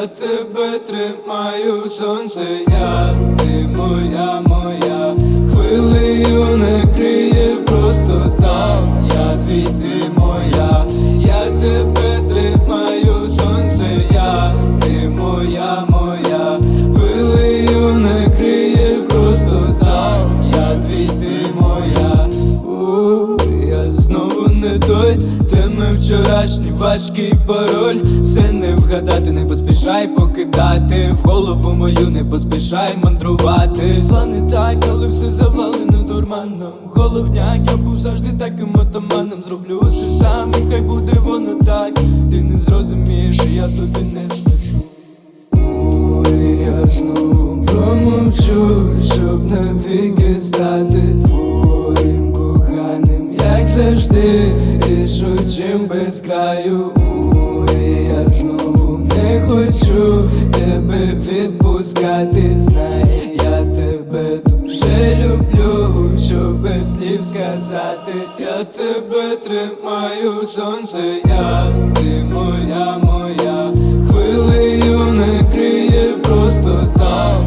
я тебе тримаю, сонце, я ти моя, моя, хвилею не криє просто так. Теми вчорашній важкий пароль, все не вгадати, не поспішай покидати, в голову мою не поспішай мандрувати. Плани так, але все завалено дурманом. Головняк, я був завжди таким отаманом, зроблю все сам, і хай буде воно так. Ти не зрозумієш, я тобі не скажу. Ой, я знову промовчу, щоб навіки стати твоїм коханим, як завжди, рішучим без краю. Ой, я знову не хочу тебе відпускати, знай, я тебе дуже люблю, щоб без слів сказати, я тебе тримаю, сонце, я, ти моя, моя, хвилею не криє просто так,